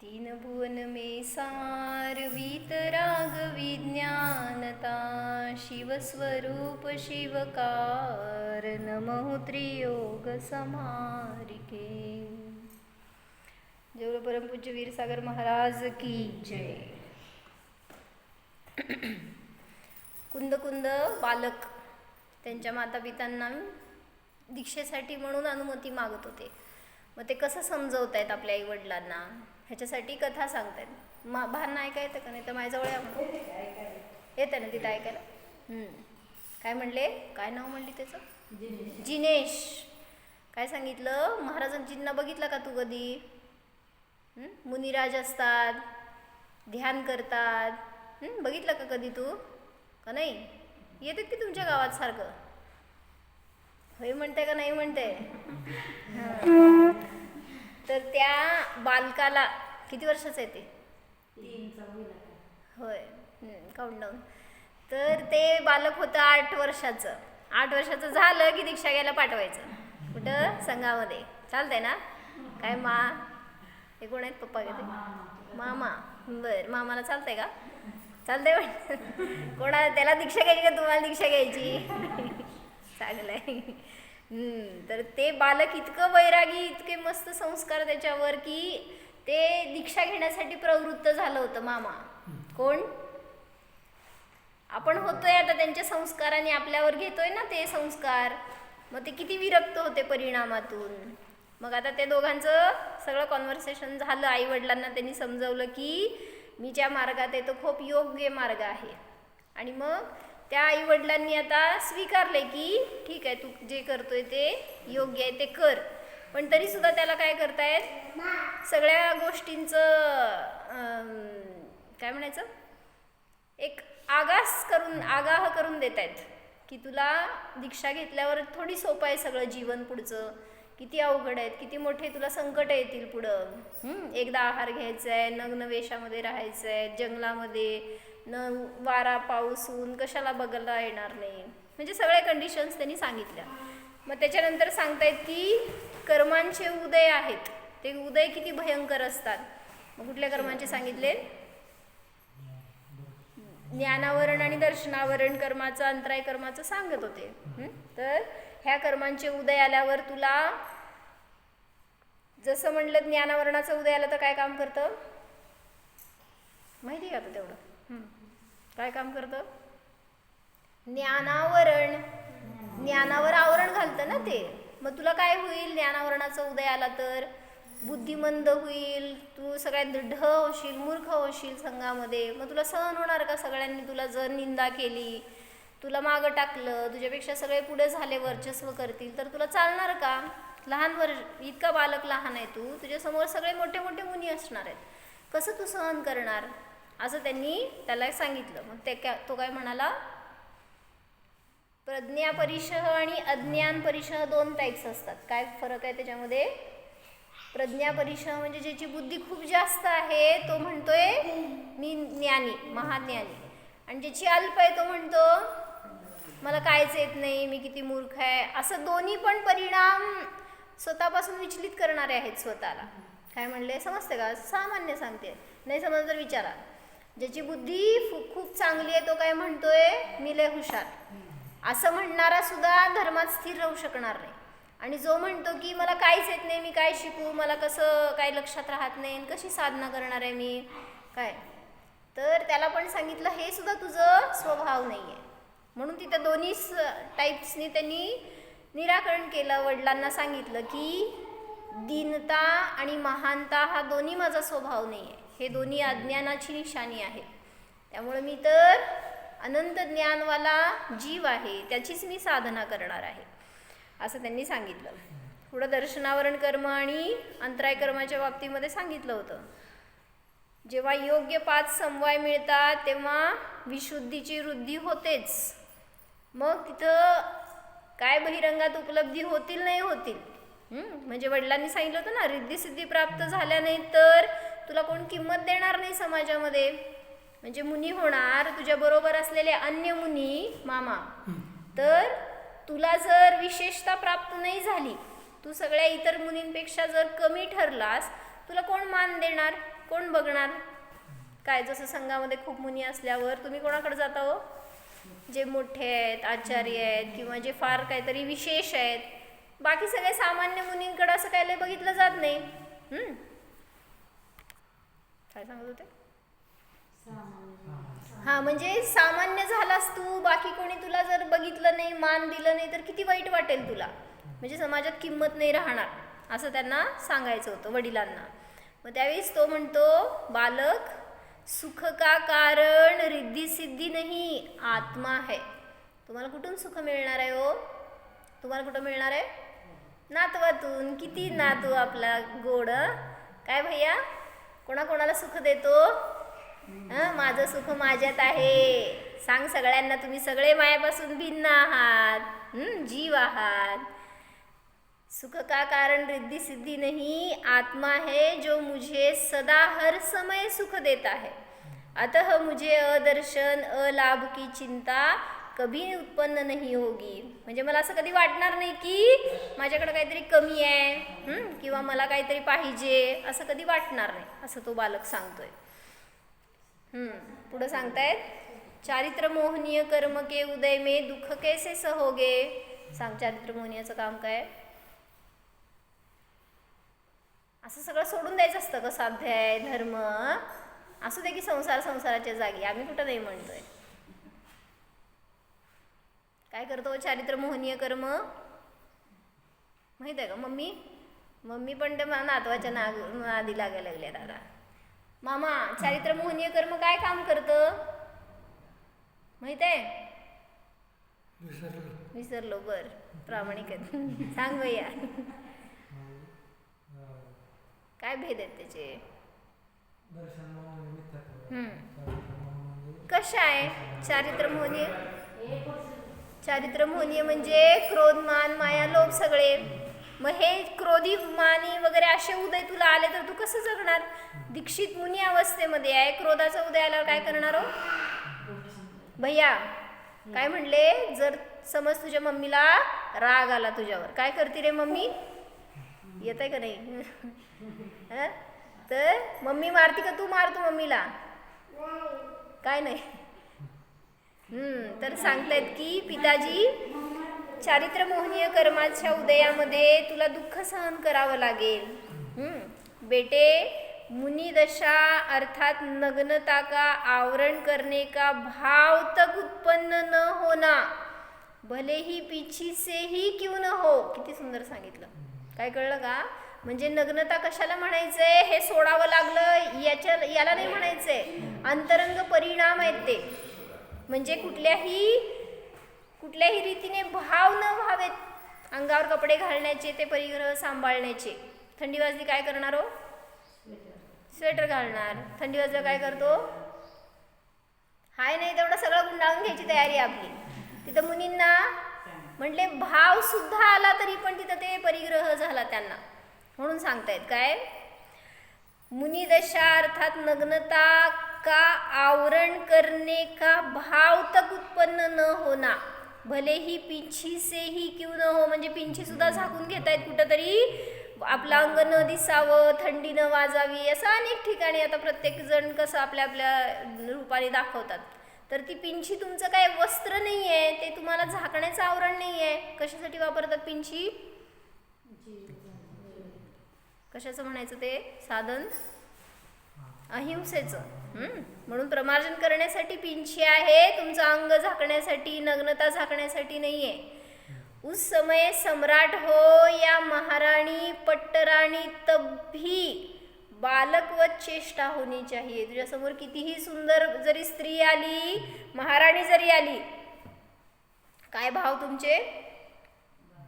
तीन भुवन में सार वीतराग विज्ञानता शिवस्वरूप शिवकार नमो त्रियोग समारिके। जेवढं परमपूज्य वीरसागर महाराज की जय। कुंद कुंद बालक त्यांच्या मातापितांना दीक्षेसाठी म्हणून अनुमती मागत होते. मग ते कसं समजवत आहेत आपल्या आईवडिलांना ह्याच्यासाठी कथा सांगतायत. मा भान ऐका येतं का? नाही तर माझ्याजवळ या येतं ना तिथं ऐकायला. काय म्हणले? काय नाव म्हणली त्याचं? जिनेश. काय सांगितलं? महाराजांजींना बघितलं का तू कधी? मुनिराज असतात. ध्यान करतात? बघितलं का कधी तू? का नाही? येतात की तुमच्या गावात सारखं? होय म्हणते का नाही म्हणते. तर त्या बालकाला किती वर्षाचं आहे ते? होय. काउंटडाऊन तर ते बालक होतं आठ वर्षाचं. आठ वर्षाचं झालं की दीक्षा घ्यायला पाठवायचं. कुठं? संघामध्ये. चालतंय ना? काय मा? हे कोण आहेत? पप्पा घेते. मामा बर. मामाला चालतंय का? चालतंय वाटतं कोणाला? त्याला दीक्षा घ्यायची का तुम्हाला दीक्षा घ्यायची? चांगलं आहे तर ते बालक इतकं वैरागी इतके मस्त संस्कार त्याच्यावर की ते दीक्षा घेण्यासाठी प्रवृत्त झालं होतं मामा. कोण? आपण होतोय आता त्यांच्या संस्काराने आपल्यावर घेतोय ना ते संस्कार. मग ते किती विरक्त होते परिणामातून. मग आता त्या दोघांचं सगळं कॉन्व्हर्सेशन झालं. आई वडिलांना त्यांनी समजवलं की मी ज्या मार्गात आहे तो खूप योग्य मार्ग आहे. आणि मग त्या आई वडिलांनी आता स्वीकारले की ठीक आहे तू जे करतोय ते योग्य आहे ते कर. पण तरी सुद्धा त्याला काय करतायत? सगळ्या गोष्टींचं काय म्हणायचं? एक आगास करून आगाह करून देत आहेत की तुला दीक्षा घेतल्यावर थोडी सोपं आहे सगळं जीवन पुढचं. किती अवघड आहेत किती मोठे तुला संकट येतील पुढं. एकदा आहार घ्यायचा आहे नग्न वेशामध्ये राहायचं आहे जंगलामध्ये न वारा पाऊस ऊन कशाला बघायला येणार नाही. म्हणजे सगळ्या कंडिशन्स त्यांनी सांगितल्या. मग त्याच्यानंतर सांगतायत की कर्मांचे उदय आहेत. ते उदय किती भयंकर असतात. मग कुठल्या कर्मांचे सांगितले? ज्ञानावरण आणि दर्शनावरण कर्माचं अंतराय कर्माचं सांगत होते. तर ह्या कर्मांचे उदय आल्यावर तुला जसं म्हणलं ज्ञानावरणाचं उदय आलं तर काय काम करतं? माहिती आहे का तेवढं? काय काम करतं? ज्ञानावरण. ज्ञानावर आवरण घालतं ना ते. मग तुला काय होईल? ज्ञानावरणाचा उदय आला तर? बुद्धिमंद होईल. तू सगळ्यात ढ होशील मूर्ख होशील संघामध्ये. मग तुला सहन होणार का? सगळ्यांनी तुला जर निंदा केली तुला मागं टाकलं तुझ्यापेक्षा सगळे पुढे झाले वर्चस्व करतील तर तुला चालणार का? लहान वर इतका बालक लहान आहे तू. तुझ्यासमोर सगळे मोठे मोठे मुनी असणार आहेत. कसं तू सहन करणार? असं त्यांनी त्याला सांगितलं. मग ते काय तो काय म्हणाला प्रज्ञा परिषह आणि अज्ञान परिषह दोन टाईप्स असतात. काय फरक आहे त्याच्यामध्ये? प्रज्ञा परिषह म्हणजे ज्याची बुद्धी खूप जास्त आहे तो म्हणतोय मी ज्ञानी महाज्ञानी. आणि ज्याची अल्प आहे तो म्हणतो मला कायच येत नाही मी किती मूर्ख आहे. असं दोन्ही पण परिणाम स्वतःपासून विचलित करणारे आहेत स्वतःला. काय म्हणले? समजते का? सामान्य सांगते. नाही समजलं तर विचारा. ज्याची बुद्धी फु- खूप चांगली आहे तो काय म्हणतोय मी लय हुशार. असं म्हणणारा सुद्धा धर्मात स्थिर राहू शकणार नाही. आणि जो म्हणतो की मला काहीच येत नाही मी काय शिकू मला कसं काय लक्षात राहत नाही आणि कशी साधना करणार आहे मी काय? तर त्याला पण सांगितलं हे सुद्धा तुझं स्वभाव नाही आहे म्हणून तिथं दोन्ही टाईप्सनी त्यांनी निराकरण केलं वडिलांना सांगितलं की दीनता आणि महानता हा दोन्ही माझा स्वभाव नाही आहे हे दोन्ही अज्ञानाची निशाणी आहे. त्यामुळे मी तर अनंत ज्ञानवाला जीव आहे त्याचीच मी साधना करणार आहे. असं त्यांनी सांगितलं. पुढं दर्शनावरण कर्म आणि अंतराय कर्माच्या बाबतीमध्ये सांगितलं होतं. जेव्हा योग्य पाच समवाय मिळतात तेव्हा विशुद्धीची वृद्धी होतेच. मग तिथं काय बहिरंगात उपलब्धी होतील नाही होतील? म्हणजे वडिलांनी सांगितलं होतं ना रिद्धी प्राप्त झाल्या नाही तर तुला कोण किंमत देणार नाही समाजामध्ये? म्हणजे मुनी होणार तुझ्या बरोबर असलेले अन्य मुनी मामा. तर तुला जर विशेषता प्राप्त नाही झाली तू सगळ्या इतर मुनींपेक्षा जर कमी ठरलास तुला कोण मान देणार? कोण बघणार? काय जसं संघामध्ये खूप मुनी असल्यावर तुम्ही कोणाकडे जाता हो? जे मोठे आहेत आचार्य आहेत किंवा जे फार काहीतरी विशेष आहेत. बाकी सगळे सामान्य मुनींकडे असं लय बघितलं जात नाही? काय सांगत होते? हा म्हणजे सामान्य झालास तू बाकी कोणी तुला जर बघितलं नाही मान दिलं नाही तर किती वाईट वाटेल तुला? म्हणजे समाजात किंमत नाही राहणार असं त्यांना सांगायचं होतं वडिलांना. मग त्यावेळेस तो म्हणतो बालक सुख का कारण रिद्धी सिद्धी नाही आत्मा है. तुम्हाला कुठून सुख मिळणार आहे हो? तुम्हाला कुठं मिळणार आहे? नातवातून. किती नातू आपला गोड? काय भैया? कोणाकोणाला सुख देतो? माझं सुख माझ्यात आहे. सांग सगळ्यांना तुम्ही सगळे मायापासून भिन्न आहात. जीव आहात. सुख का कारण रिद्धी सिद्धी नहीं? आत्मा है जो मुझे सदा हर समय सुख देता है अतः मुझे अदर्शन अलाभ की चिंता कभी उत्पन्न नाही होगी. म्हणजे मला असं कधी वाटणार नाही की माझ्याकडे काहीतरी कमी आहे. किंवा मला काहीतरी पाहिजे असं कधी वाटणार नाही असं तो बालक सांगतोय. हम्म, पुढं सांगतायत? चारित्र मोहनीय कर्म के उदय मे दुःख कैसे सहोगे? सांग चारित्र मोहनीयचं काम काय? असं सगळं सोडून द्यायचं असतं का स्वाध्याय धर्म. असू दे की संसार संसाराच्या जागी आम्ही कुठं नाही म्हणतोय. काय करतो चारित्र मोहनीय कर्म? माहीत आहे का मम्मी? मम्मी पण त्या मा- नातवाच्या नाग नादी लागायला लागल्या दादा. मामा चारित्र मोहनीय कर्म काय काम करतं? माहीत आहे? विसरलो. विसरलो बर. प्रामाणिक आहेत सांग भैया. काय भेद आहेत त्याचे? म्हणजे? कशा आहे? चारित्र मोहनीय? चारित्र मोहनीय म्हणजे क्रोध मान माया लोभ सगळे. मग हे क्रोधी मानी वगैरे असे उदय तुला आले तर तू कसं जगणार? दीक्षित मुनी अवस्थेमध्ये आहे. क्रोधाचा उदय आल्यावर काय करणार हो? भैया काय म्हणले? जर समज तुझ्या मम्मीला राग आला तुझ्यावर काय करते रे मम्मी? येत आहे का नाही? तर मम्मी मारती का तू मारतो मम्मीला? काय नाही. हम्म, तर सांगतायत की पिताजी चारित्र मोहनीय कर्माच्या उदयामध्ये तुला दुःख सहन करावं लागेल. बेटे मुनिदशा अर्थात नग्नता का आवरण करने का भाव तक उत्पन्न न होना. भले ही पीछी से ही क्यों न हो. किती सुंदर सांगितलं. काय कळलं का? म्हणजे नग्नता कशाला म्हणायचंय? हे सोडावं लागलं याच्या याला नाही म्हणायचंय. अंतरंग परिणाम आहेत ते. म्हणजे कुठल्याही कुठल्याही रीतीने भाव न व्हावेत. अंगावर कपडे घालण्याचे ते परिग्रह सांभाळण्याचे. थंडी वाजली काय करणार हो? स्वेटर घालणार. थंडी वाजलं काय करतो? हाय नाही तेवढं सगळं गुंडाळून घ्यायची तयारी आपली. तिथं मुनींना म्हटले भाव सुद्धा आला तरी पण तिथं ते परिग्रह झाला त्यांना. म्हणून सांगतायत काय? मुनिदशा अर्थात नग्नता का आवरण करणे का भाव तक उत्पन्न न होना. भले ही ही क्यों न हो म्हणजे पिंछी सुद्धा झाकून घेतायत कुठंतरी. आपलं अंग न दिसावं थंडी न वाजावी असं अनेक ठिकाणी आता प्रत्येक जण कसं आपल्या आपल्या रूपाने दाखवतात. तर ती पिंछी तुमचं काय वस्त्र नाही आहे ते तुम्हाला झाकण्याचं आवरण नाही आहे कशासाठी वापरतात पिंछी? कशाचं म्हणायचं ते? साधन? अहिंसेचं. म्हणून प्रमार्जन करण्यासाठी पिंछी आहे तुमचं अंग झाकण्यासाठी नग्नता झाकण्यासाठी नाही आहे उस समय सम्राट हो या महाराणी पट्टराणी तब भी बालकवत चेष्टा होणी चाहिए. तुझ्यासमोर कितीही सुंदर जरी स्त्री आली महाराणी जरी आली काय भाव तुमचे?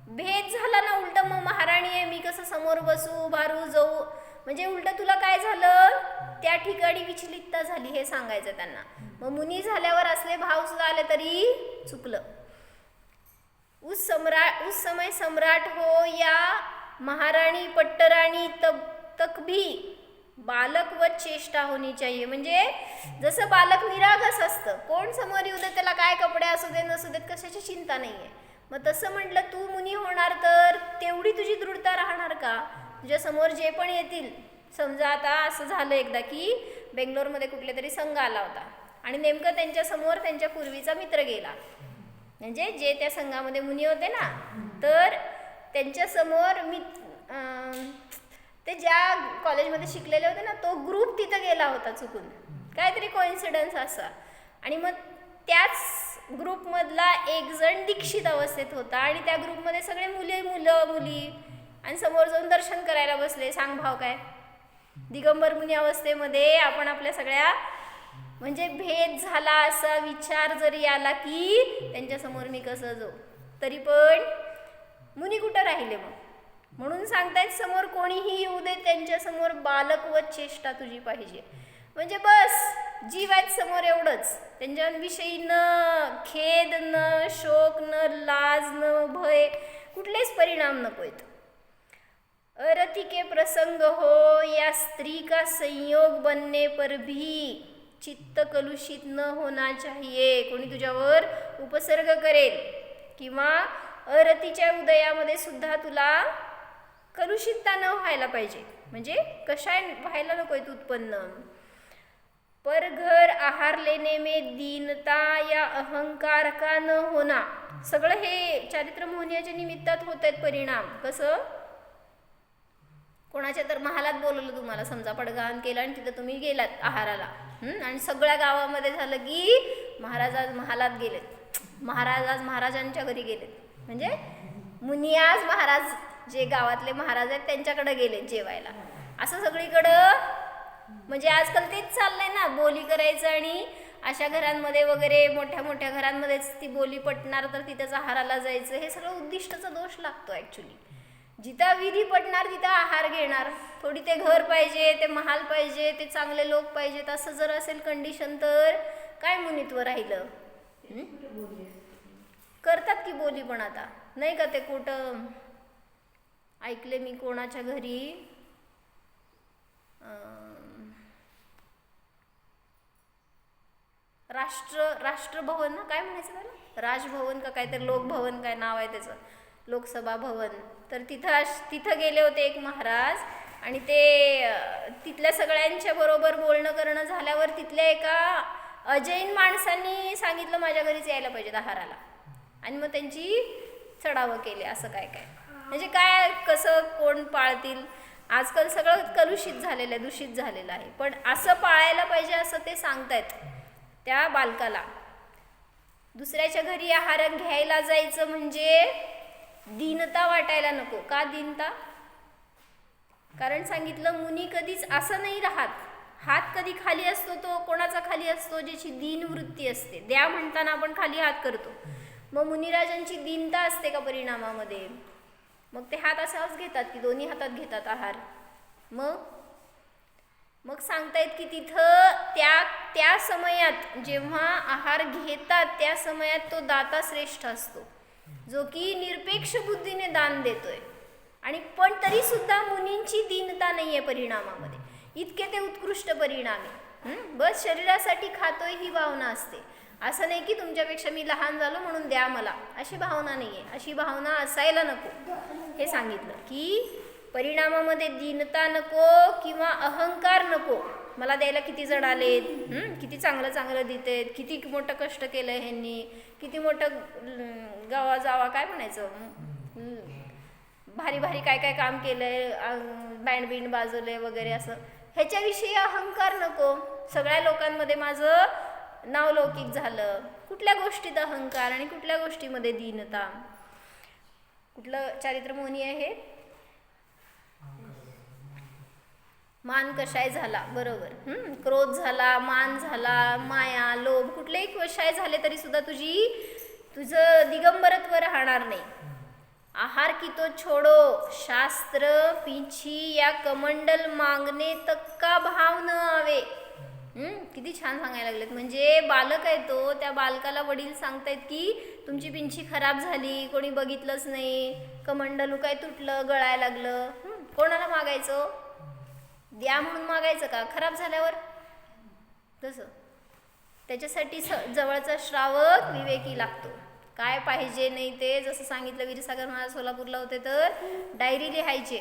भेद झाला ना उलट मग महाराणी आहे मी कसं समोर बसू भारू जाऊ? म्हणजे उलट तुला काय झालं? त्या ठिकाणी विचलितता झाली हे सांगायचं त्यांना. मग मुनी झाल्यावर असले भाव सुद्धा आले तरी चुकलं. उस सम्राट उस समय सम्राट हो या महाराणी पट्टराणी तब तक भी बालक व चेष्टा होनी चाहिए. म्हणजे जसं बालक निरागस असतं कोण समोर येऊ दे त्याला काय कपडे असू दे नसू देत कशाची चिंता नाहीये. मग तसं म्हटलं तू मुनी होणार तर तेवढी तुझी दृढता राहणार का? तुझ्या समोर जे पण येतील समजा आता असं झालं एकदा की बेंगलोरमध्ये कुठले तरी संघ आला होता आणि नेमकं त्यांच्यासमोर त्यांच्या पूर्वीचा मित्र गेला. म्हणजे जे त्या संघामध्ये मुनी होते ना तर त्यांच्यासमोर मी ते ज्या कॉलेजमध्ये शिकलेले होते ना तो ग्रुप तिथं गेला होता चुकून. काहीतरी कोइन्सिडन्स असा. आणि मग त्याच ग्रुपमधला एक जण दीक्षित अवस्थेत होता आणि त्या ग्रुपमध्ये सगळे मुले मुलं मुली आणि समोर जाऊन दर्शन करायला बसले. सांग भाव काय? दिगंबर मुनी अवस्थेमध्ये आपण आपल्या सगळ्या म्हणजे भेद झाला असा विचार जरी आला की त्यांच्यासमोर मी कसं जाऊ? तरी पण मुनी कुठं राहिले मग? म्हणून सांगतायत समोर कोणीही येऊ दे त्यांच्यासमोर व चेष्टा तुझी पाहिजे. म्हणजे बस जीव आहेत समोर एवढंच. त्यांच्याविषयी न खेद न शोक न लाज न भय कुठलेच परिणाम नको आहेत. अरति के प्रसंग हो या स्त्री का संयोग बनने पर भी चित्त कलुषित न होना चाहिए. कोणी तुझ्यावर उपसर्ग करेल किंवा अरतीच्या उदयामध्ये सुद्धा तुला कलुषितता न व्हायला पाहिजे. म्हणजे कशाय व्हायला नको तू उत्पन्न. पर घर आहार लेने में दीनता या अहंकार का न होना. सगळं हे चारित्र मोहनियाच्या निमित्तात होत आहेत परिणाम. कसं? कोणाच्या तर महालात बोलवलं तुम्हाला समजा पडगान केलं आणि तिथं तुम्ही गेलात आहाराला. आणि सगळ्या गावामध्ये झालं की महाराज आज महालात गेलेत. महाराज आज महाराजांच्या घरी गेलेत. म्हणजे मुनी आज महाराज जे गावातले महाराज आहेत त्यांच्याकडे गेलेत जेवायला. असं सगळीकडं म्हणजे आजकाल तेच चाललंय ना बोली करायचं आणि अशा घरांमध्ये वगैरे मोठ्या मोठ्या घरांमध्येच ती बोली पटणार तर तिथेच आहाराला जायचं हे सगळं उद्दिष्टाचा दोष लागतो ॲक्च्युली जिथं विधी पटणार तिथं आहार घेणार. थोडी ते घर पाहिजे ते महाल पाहिजे ते चांगले लोक पाहिजेत असं जर असेल कंडिशन तर काय मुनित्व राहिलं? करतात की बोली पण आता. नाही का ते कुठं? ऐकले मी कोणाच्या घरी? राष्ट्र राष्ट्रभवन ना? काय म्हणायचं त्याला? राजभवन का काहीतरी लोकभवन काय नाव आहे त्याचं? लोकसभा भवन. तर तिथं अश- तिथं गेले होते एक महाराज आणि ते तिथल्या सगळ्यांच्या बरोबर बोलणं करणं झाल्यावर तिथल्या एका अजैन माणसांनी सांगितलं माझ्या घरीच यायला पाहिजे आहाराला. आणि मग त्यांची चढावं केले असं काय काय. म्हणजे काय कसं कोण पाळतील? आजकाल सगळं कलुषित झालेलं आहे दूषित झालेलं आहे. पण असं पाळायला पाहिजे असं ते सांगतायत त्या बालकाला. दुसऱ्याच्या घरी आहार घ्यायला जायचं म्हणजे दीनता वाटायला नको. का दीनता? कारण सांगितलं मुनी कधीच असं नाही राहत. हात कधी खाली असतो तो कोणाचा खाली असतो? ज्याची दीन वृत्ती असते. द्या म्हणताना आपण खाली हात करतो. मग मुनिराजांची दीनता असते का परिणामामध्ये? मग ते हात असाच घेतात की दोन्ही हातात घेतात आहार. मग? मग सांगतायत की तिथं त्या त्या समयात जेव्हा आहार घेतात त्या समयात तो दाता श्रेष्ठ असतो. जो की निरपेक्ष बुद्धीने दान देतोय. आणि पण तरी सुद्धा मुनींची दीनता नाही आहे परिणामामध्ये. इतके ते उत्कृष्ट परिणाम आहे बस शरीरासाठी खातोय ही भावना असते. असं नाही की तुमच्यापेक्षा मी लहान झालो म्हणून द्या मला. अशी भावना नाही आहे अशी भावना असायला नको. हे सांगितलं की परिणामामध्ये दीनता नको किंवा अहंकार नको. मला द्यायला किती जण आलेत? किती चांगलं चांगलं देतेत? किती मोठं कष्ट केलं ह्यांनी? किती मोठं गावा जावा काय म्हणायचं? भारी भारी काय काय काम केलंय बँड बिंड बाजवलंय वगैरे असं. ह्याच्याविषयी अहंकार नको. सगळ्या लोकांमध्ये माझं नावलौकिक झालं. कुठल्या गोष्टीत अहंकार आणि कुठल्या गोष्टीमध्ये दीनता? कुठलं चारित्र मोहनी आहे मान कशाय झाला बरोबर. क्रोध झाला मान झाला माया लोभ कुठलेही कशाय झाले तरी सुद्धा तुझी तुझं दिगंबरत्व राहणार नाही. आहार की तो छोडो शास्त्र पीछी या कमंडल मागणे तक्का भाव न आवे. किती छान सांगायला लागलेत. म्हणजे बालक आहे तो त्या बालकाला वडील सांगतायत की तुमची पिंची खराब झाली कोणी बघितलंच नाही. कमंडलू काय तुटलं गळायला लागलं. कोणाला मागायचं? द्या म्हणून मागायचं का? खराब झाल्यावर? तसं. त्याच्यासाठी स जवळचा श्रावक विवेकी लागतो. काय पाहिजे नाही ते जसं सांगितलं विरसागर महाराज सोलापूरला होते तर डायरी लिहायचे.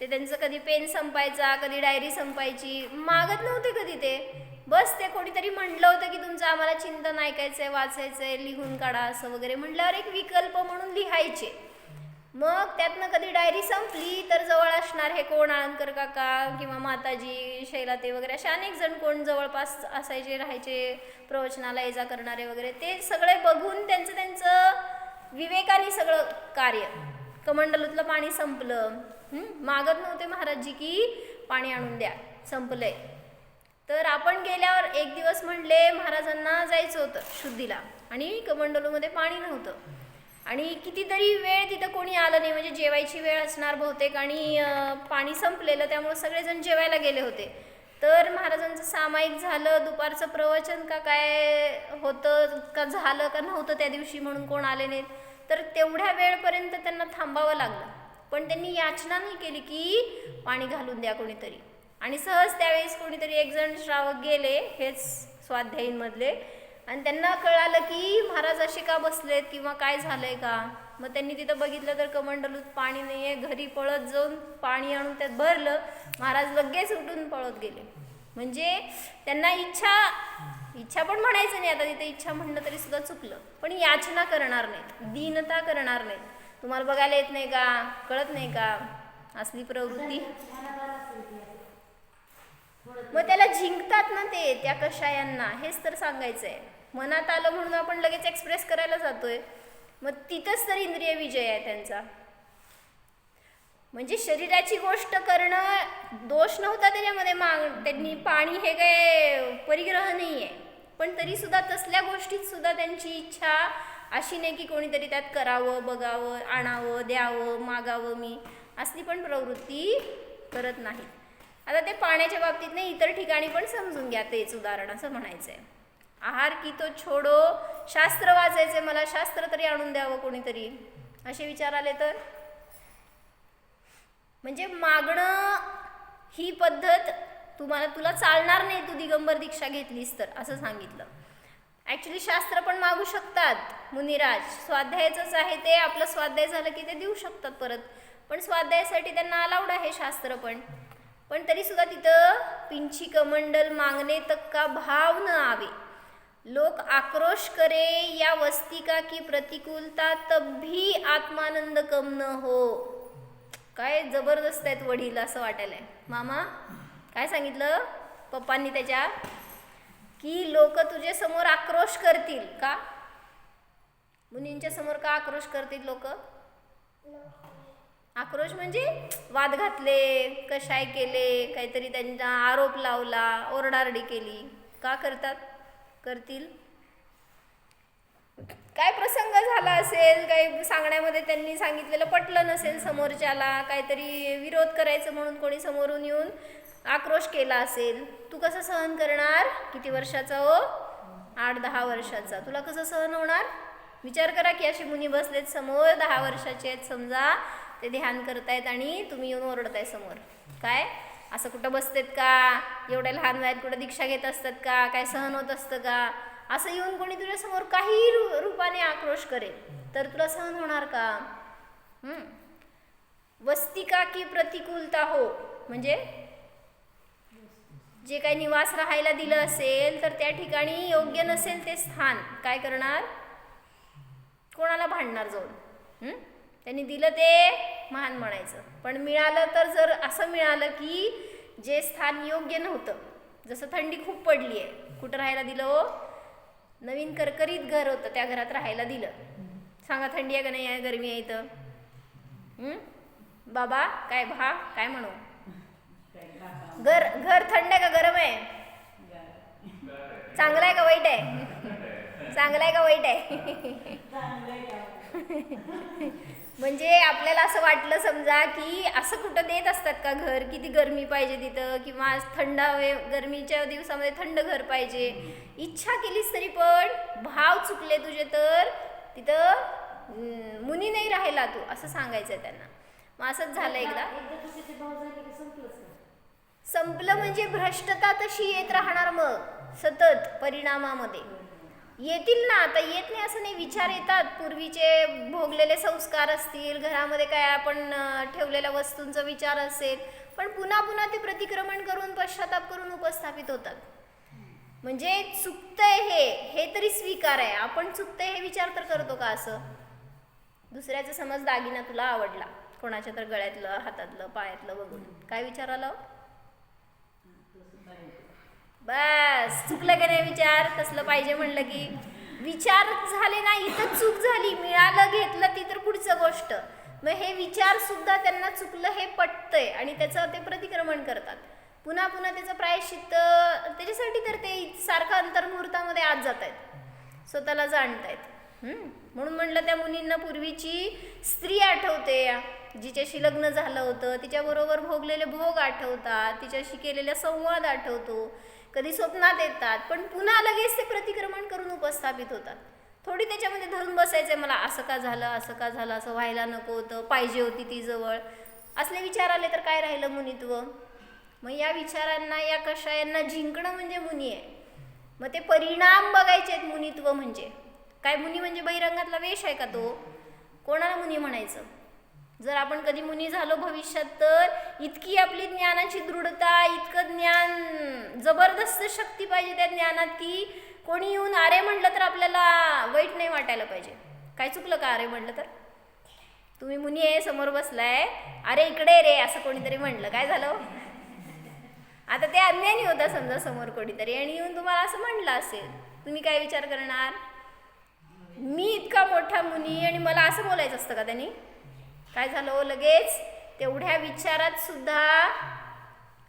ते त्यांचं कधी पेन संपायचा कधी डायरी संपायची मागत नव्हते कधी ते. बस ते कोणीतरी म्हटलं होतं की तुमचं आम्हाला चिंतन ऐकायचंय वाचायचंय लिहून काढा असं वगैरे म्हटल्यावर एक विकल्प म्हणून लिहायचे. मग त्यातनं कधी डायरी संपली तर जवळ असणार हे कोण आळंदकर काका किंवा माताजी शैलाते वगैरे असे अनेक जण कोण जवळपास असायचे राहायचे प्रवचनाला ये जा करणारे वगैरे ते सगळे बघून त्यांचं त्यांचं विवेकाने सगळं कार्य. कमंडलूतलं पाणी संपलं. मागत नव्हते महाराजजी की पाणी आणून द्या. संपलंय. तर आपण गेल्यावर एक दिवस म्हणले महाराजांना जायचं होतं शुद्धीला. आणि कमंडलूमध्ये पाणी नव्हतं. आणि कितीतरी वेळ तिथं कोणी आलं नाही. म्हणजे जेवायची वेळ असणार बहुतेक आणि पाणी संपलेलं त्यामुळे सगळेजण जेवायला गेले होते. तर महाराजांचं सामायिक झालं. दुपारचं प्रवचन का काय होतं का झालं का नव्हतं त्या दिवशी म्हणून कोण आले नाहीत. तर तेवढ्या वेळपर्यंत त्यांना थांबावं लागलं. पण त्यांनी याचना नाही केली की पाणी घालून द्या कोणीतरी. आणि सहज त्यावेळेस कोणीतरी एकजण श्रावक गेले हेच स्वाध्यायींमधले. आणि त्यांना कळालं की महाराज असे का बसलेत किंवा काय झालंय का? मग त्यांनी तिथं बघितलं तर कमंडलूत पाणी नाहीये. घरी पळत जाऊन पाणी आणून त्यात भरलं. महाराज लगेच उठून पळत गेले. म्हणजे त्यांना इच्छा इच्छा पण म्हणायचं नाही. आता तिथे इच्छा म्हणणं तरी सुद्धा चुकलं. पण याचना करणार नाहीत दीनता करणार नाहीत तुम्हाला बघायला येत नाही का? कळत नाही का? असली प्रवृत्ती. मग त्याला जिंकतात ना ते त्या कषायांना हेच तर सांगायचं आहे मनात आलं म्हणून आपण लगेच एक्सप्रेस करायला जातोय. मग तिथंच तर इंद्रिय विजय आहे त्यांचा. म्हणजे शरीराची गोष्ट करणं दोष नव्हता त्याच्यामध्ये माग त्यांनी पाणी हे काय परिग्रह नाही आहे पण तरी सुद्धा तसल्या गोष्टीत सुद्धा त्यांची इच्छा अशी नाही की कोणीतरी त्यात करावं बघावं आणावं द्यावं मागावं मी असली पण प्रवृत्ती करत नाही आता ते पाण्याच्या बाबतीत नाही इतर ठिकाणी पण समजून घ्या तेच उदाहरण असं म्हणायचं आहे आहार की तो छोडो. शास्त्र वाचायचे मला शास्त्र तरी आणून द्यावं कोणीतरी. असे विचार आले तर? म्हणजे मागणं ही पद्धत तुम्हाला तुला चालणार नाही तू दिगंबर दीक्षा घेतलीस तर असं सांगितलं. ॲक्च्युली शास्त्र पण मागू शकतात मुनिराज. स्वाध्यायाचंच आहे ते आपलं स्वाध्याय झालं की ते देऊ शकतात परत. पण स्वाध्यायासाठी त्यांना अलाउड आहे शास्त्र पण. पण तरीसुद्धा तिथं पिंची कमंडल मागणे तक्का का भाव न आवे. लोक आक्रोश करे या वस्तिका की प्रतिकूलता तब्भी आत्मानंद कम न हो. काय जबरदस्त आहेत वडील असं वाटायलंय. मामा काय सांगितलं पप्पांनी त्याच्या? की लोक तुझे समोर आक्रोश करतील का? मुनींच्या समोर का आक्रोश करतील लोक? आक्रोश म्हणजे वाद घातले कशाय केले काहीतरी त्यांना आरोप लावला ओरडारडी केली. का करतात? करतील? काय प्रसंग झाला असेल? काही सांगण्यामध्ये त्यांनी सांगितलेलं पटलं नसेल समोरच्याला. काहीतरी विरोध करायचं म्हणून कोणी समोरून येऊन आक्रोश केला असेल. तू कसं सहन करणार? किती वर्षाचा हो? आठ दहा वर्षाचा. तुला कसं सहन होणार? विचार करा की अशी मुनी बसलेत समोर. दहा वर्षाचे आहेत समजा. ते ध्यान करतायत आणि तुम्ही येऊन ओरडताय समोर. काय? असं कुठं बसतेत का? एवढ्या लहान वयात कुठं दीक्षा घेत असतात का? काय सहन होत असतं का? असं येऊन कोणी तुझ्या समोर काही रू रूपाने आक्रोश करेल तर तुला सहन होणार का? वस्तिका की प्रतिकूलता हो? म्हणजे जे काही निवास राहायला दिलं असेल तर त्या ठिकाणी योग्य नसेल ते स्थान. काय करणार? कोणाला भांडणार जाऊन? त्यांनी दिलं ते महान म्हणायचं. पण मिळालं तर जर असं मिळालं की जे स्थान योग्य नव्हतं जसं थंडी खूप पडली आहे कुठं राहायला दिलं हो? नवीन करकरीत घर होतं त्या घरात राहायला दिलं. सांगा थंडी आहे का नाही आहे गरमी आहे इथं? बाबा काय भा काय म्हणू? घर घर थंड आहे का गरम आहे? चांगलं आहे का वाईट आहे? चांगलं आहे का वाईट आहे? म्हणजे आपल्याला असं वाटलं समजा की असं कुठं देत असतात का घर? किती गरमी पाहिजे तिथं? किंवा थंड हवे गरमीच्या दिवसामध्ये थंड घर पाहिजे. इच्छा केलीस तरी पण भाव चुकले तुझे तर तिथं मुनी नाही राहिला तू असं सांगायचं आहे त्यांना. मग असंच झालं एकदा. संपलं म्हणजे भ्रष्टता तशी येत राहणार मग सतत परिणामामध्ये. येतील ना आता येत नाही असं नाही. विचार येतात. पूर्वीचे भोगलेले संस्कार असतील घरामध्ये काय आपण ठेवलेल्या वस्तूंचा विचार असेल पण पुन्हा पुन्हा ते प्रतिक्रमण करून पश्चाताप करून उपस्थापित होतात. म्हणजे चुकतंय हे. हे तरी स्वीकार आहे. आपण चुकतंय हे विचार तर करतो का असं? दुसऱ्याचं समज दागिना तुला आवडला. कोणाच्या तर गळ्यातलं हातातलं पायातलं बघून. काय विचार आलं हो? बस चुकलं का नाही विचार? तसलं पाहिजे म्हणलं की. विचार झाले नाही इथं चूक झाली मिळालं घेतलं ती तर पुढचं गोष्ट. मग हे विचार सुद्धा त्यांना चुकलं हे पटतंय आणि त्याचं ते प्रतिक्रमण करतात. पुन्हा पुन्हा त्याचं प्रायश्चित्त त्याच्यासाठी तर ते सारखं अंतर्मुहूर्तामध्ये आत जात आहेत स्वतःला जाणतायत. हम्म? म्हणून म्हणलं त्या मुलींना पूर्वीची स्त्री आठवते. जिच्याशी लग्न झालं होतं तिच्याबरोबर भोगलेले भोग आठवतात तिच्याशी केलेला संवाद आठवतो. कधी स्वप्नात येतात पण पुन्हा लगेच ते प्रतिक्रमण करून उपस्थापित होतात. थोडी त्याच्यामध्ये धरून बसायचं आहे मला असं का झालं असं का झालं असं व्हायला नको होतं पाहिजे होती ती जवळ. असले विचार आले तर काय राहिलं मुनित्व? मग या विचारांना या कषायांना जिंकणं म्हणजे मुनी आहे. मग ते परिणाम बघायचे आहेत मुनित्व म्हणजे. काय मुनी म्हणजे बहिरंगातला वेश आहे का तो? कोणाला मुनी म्हणायचं? जर आपण कधी मुनी झालो भविष्यात तर इतकी आपली ज्ञानाची दृढता इतकं ज्ञान जबरदस्त शक्ती पाहिजे त्या ज्ञानात की कोणी येऊन आरे म्हटलं तर आपल्याला वाईट नाही वाटायला पाहिजे. काय चुकलं का आरे म्हटलं तर? तुम्ही मुनी आहे समोर बसलाय. अरे इकडे रे असं कोणीतरी म्हणलं. काय झालं? आता ते अज्ञानी होता समजा समोर कोणीतरी आणि येऊन तुम्हाला असं म्हणलं असेल. तुम्ही काय विचार करणार? मी इतका मोठा मुनी आणि मला असं बोलायचं असतं का त्यांनी? काय झालं हो लगेच? तेवढ्या विचारात सुद्धा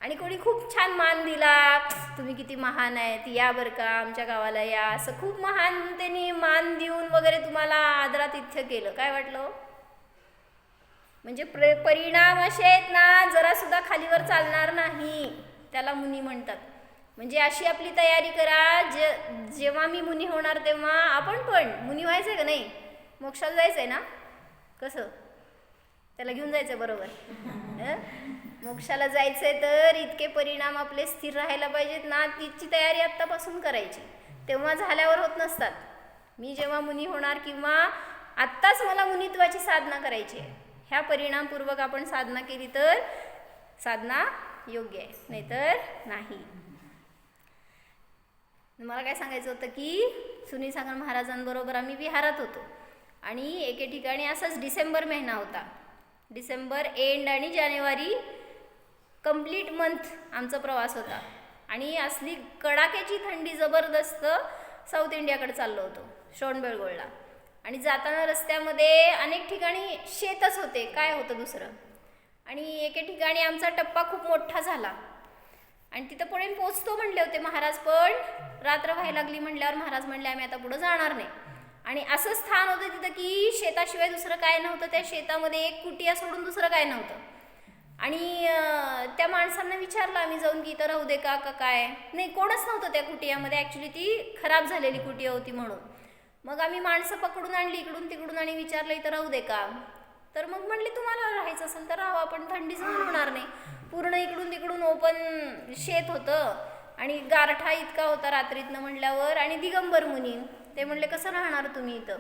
आणि कोणी खूप छान मान दिला. तुम्ही किती महान आहेत या बरं का आमच्या गावाला या. असं खूप महान त्यांनी मान देऊन वगैरे तुम्हाला आदरातिथ्य केलं. काय वाटलं हो? म्हणजे प्र परिणाम असे आहेत ना जरा सुद्धा खालीवर चालणार नाही त्याला मुनी म्हणतात. म्हणजे अशी आपली तयारी करा जे जेव्हा मी मुनी होणार तेव्हा आपण पण मुनी व्हायचं आहे का नाही? मोक्षाला आहे ना? कसं? त्याला घेऊन जायचं बरोबर. मोक्षाला जायचंय तर इतके परिणाम आपले स्थिर राहायला पाहिजेत ना तिची तयारी आत्तापासून करायची. तेव्हा झाल्यावर होत नसतात. मी जेव्हा मुनी होणार किंवा आत्ताच मला मुनित्वाची साधना करायची आहे. ह्या परिणामपूर्वक आपण साधना केली तर साधना योग्य आहे नाहीतर नाही. मला काय सांगायचं होतं की सुनील सागर महाराजांबरोबर आम्ही विहारात होतो. आणि एके ठिकाणी असाच डिसेंबर महिना होता. डिसेंबर एंड आणि जानेवारी कंप्लीट मंथ आमचा प्रवास होता. आणि असली कडाक्याची थंडी जबरदस्त साऊथ इंडियाकडे चाललो होतो शोणबेळगोळला आणि जाताना रस्त्यामध्ये अनेक ठिकाणी शेतच होते काय होतं दुसरं? आणि एके ठिकाणी आमचा टप्पा खूप मोठा झाला. आणि तिथं पुढे पोचतो म्हणले होते महाराज पण रात्र व्हायला लागली म्हणल्यावर महाराज म्हणले आम्ही आता पुढं जाणार नाही. आणि असं स्थान होतं तिथं की शेताशिवाय दुसरं काय नव्हतं त्या शेतामध्ये एक कुटिया सोडून दुसरं काय नव्हतं. आणि त्या माणसांना विचारलं आम्ही जाऊन की इथं राहू दे का का काय? नाही कोणच नव्हतं त्या कुटियामध्ये. ॲक्च्युली ती खराब झालेली कुटिया होती म्हणून. मग आम्ही माणसं पकडून आणली इकडून तिकडून आणि विचारलं इथं राहू दे का? तर मग म्हणले तुम्हाला राहायचं असेल तर राहू आपण थंडी सहन होणार नाही. पूर्ण इकडून तिकडून ओपन शेत होतं. आणि गारठा इतका होता रात्रीतनं म्हणल्यावर. आणि दिगंबर मुनी. ते म्हणले कसं राहणार तुम्ही इथं?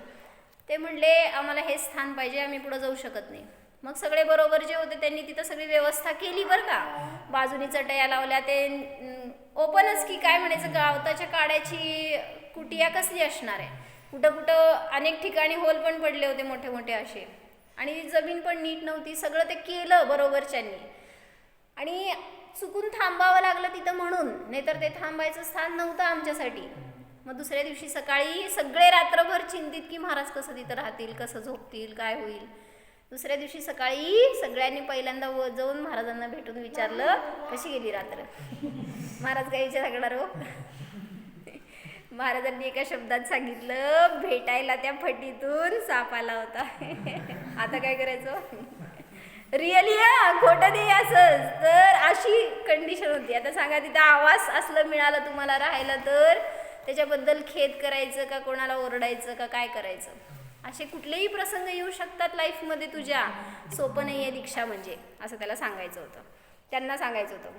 ते म्हणले आम्हाला हे स्थान पाहिजे आम्ही पुढं जाऊ शकत नाही. मग सगळे बरोबर जे होते त्यांनी तिथं सगळी व्यवस्था केली बरं का. बाजूनी चटया लावल्या ते ओपनच की काय म्हणायचं गावताच्या काड्याची कुटिया कसली असणार आहे? कुठं कुठं अनेक ठिकाणी होल पण पडले होते मोठे मोठे असे. आणि जमीन पण नीट नव्हती सगळं ते केलं बरोबरच्यांनी. आणि चुकून थांबावं लागलं तिथं म्हणून नाहीतर ते थांबायचं स्थान नव्हतं आमच्यासाठी. मग दुसऱ्या दिवशी सकाळी सगळे रात्रभर चिंतित की महाराज कसं तिथं राहतील कसं झोपतील काय होईल. दुसऱ्या दिवशी सकाळी सगळ्यांनी पहिल्यांदा व जाऊन महाराजांना भेटून विचारलं कशी गेली रात्र? महाराज काय विचार सांगणार हो? महाराजांनी एका शब्दात सांगितलं भेटायला त्या फटीतून साप आला होता. आता काय करायचं? रिअली हा? खोटं नाही असं. तर अशी कंडिशन होती. आता सांगा तिथं आवाज असलं मिळालं तुम्हाला राहायला तर? त्याच्याबद्दल खेद करायचं का कोणाला ओरडायचं का काय करायचं? असे कुठलेही प्रसंग येऊ शकतात लाईफमध्ये तुझ्या. सोपं नाही आहे दीक्षा म्हणजे असं त्याला सांगायचं होतं. त्यांना सांगायचं होतं.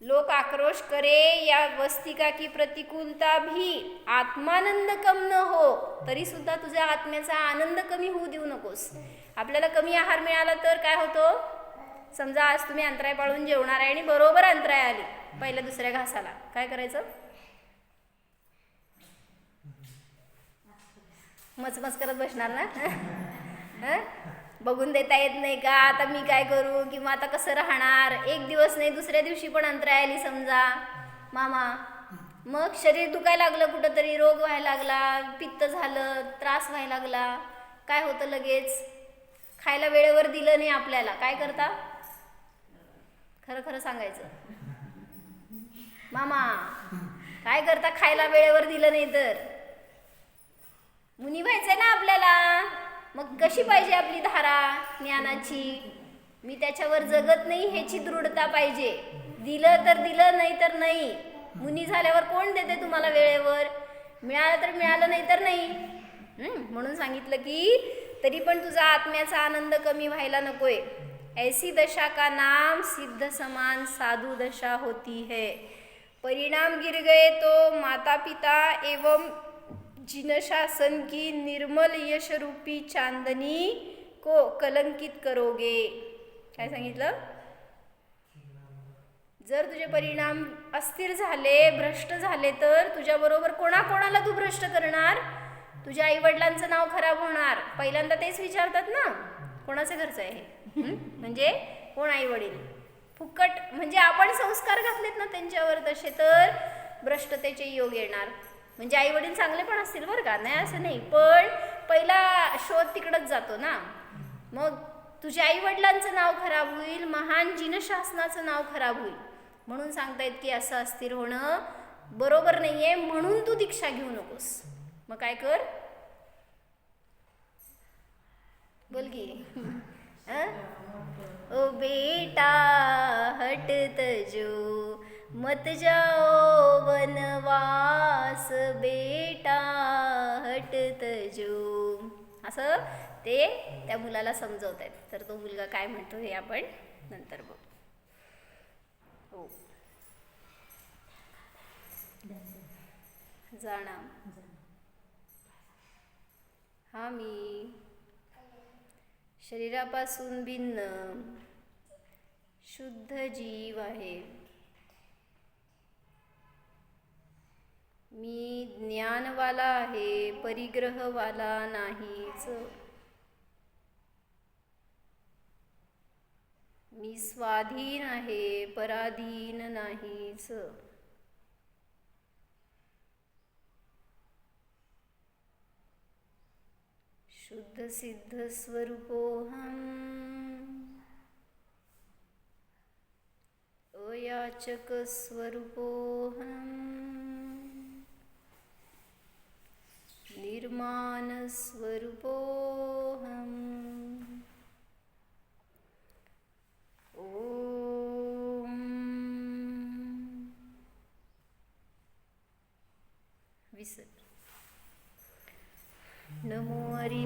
लोक आक्रोश करे या वस्तिका की प्रतिकूलता भी. आत्मानंद कम न हो तरी सुद्धा तुझ्या आत्म्याचा आनंद कमी होऊ देऊ नकोस. आपल्याला कमी आहार मिळाला तर काय होतो? समजा आज तुम्ही अंतराय पाळून जेवणार आहे आणि बरोबर अंतराय आली पहिल्या दुसऱ्या घासाला. काय करायचं? मचमच करत बसणार ना? हं? बघून देता येत नाही का? आता मी काय करू? किंवा आता कसं राहणार? एक दिवस नाही दुसऱ्या दिवशी पण अंतराय आली समजा. मामा मग शरीर दुखायला लागलं कुठंतरी रोग व्हायला लागला पित्त झालं त्रास व्हायला लागला. काय होतं लगेच? खायला वेळेवर दिलं नाही आपल्याला. काय करता? खरं खरं सांगायचं. मामा काय करता? खायला वेळेवर दिलं नाही तर. मुनी व्हायचंय ना आपल्याला. मग कशी पाहिजे आपली धारा ज्ञानाची? मी त्याच्यावर जगत नाही ह्याची दृढता पाहिजे. दिलं तर दिलं नाही तर नाही. मुनी झाल्यावर कोण देते तुम्हाला वेळेवर? मिळालं तर मिळालं नाही तर नाही. म्हणून सांगितलं की तरी पण तुझा आत्म्याचा आनंद कमी व्हायला नकोय. ऐसी दशा का नाम सिद्ध समान साधु दशा होती है. परिणाम गिर गए तो माता पिता एवं जिनशासन की निर्मल यशरूपी चांदनी को कलंकित करोगे. काय सांगितलं? जर तुझे परिणाम अस्थिर झाले भ्रष्ट झाले तर तुझ्याबरोबर कोणाकोणाला तू भ्रष्ट करणार? तुझ्या आई वडिलांचं नाव खराब होणार. पहिल्यांदा तेच विचारतात ना. कोणाचं घरचं आहे म्हणजे कोण आई वडील फुकट म्हणजे आपण संस्कार घातलेत ना त्यांच्यावर तसे तर भ्रष्टतेचे योग येणार. म्हणजे आई वडील चांगले पण असतील बरं का नाही असं नाही. पण पहिला शोध तिकडंच जातो ना. मग तुझ्या आई वडिलांचं नाव खराब होईल महान जिनशासनाचं नाव खराब होईल. म्हणून सांगतायत की असं अस्थिर होणं बरोबर नाहीये म्हणून तू दीक्षा घेऊ नकोस. मग काय कर? बोल की. ओ बेटा हट तजो मत जाओ वनवास बेटा हटत जो असं ते त्या मुलाला समजवत आहेत तर तो मुलगा काय म्हणतो हे आपण नंतर बघू. हो. जाणा हा मी. शरीरापासून भिन्न शुद्ध जीव आहे मी ज्ञानवाला आहे परिग्रहवाला नाहीच. मी स्वाधीन आहे पराधीन नाहीच. शुद्ध सिद्ध स्वरूपोहम अयाचक स्वरूपोहम निर्माणस्वरूपोऽहम्। ॐ। ओम नमो हरि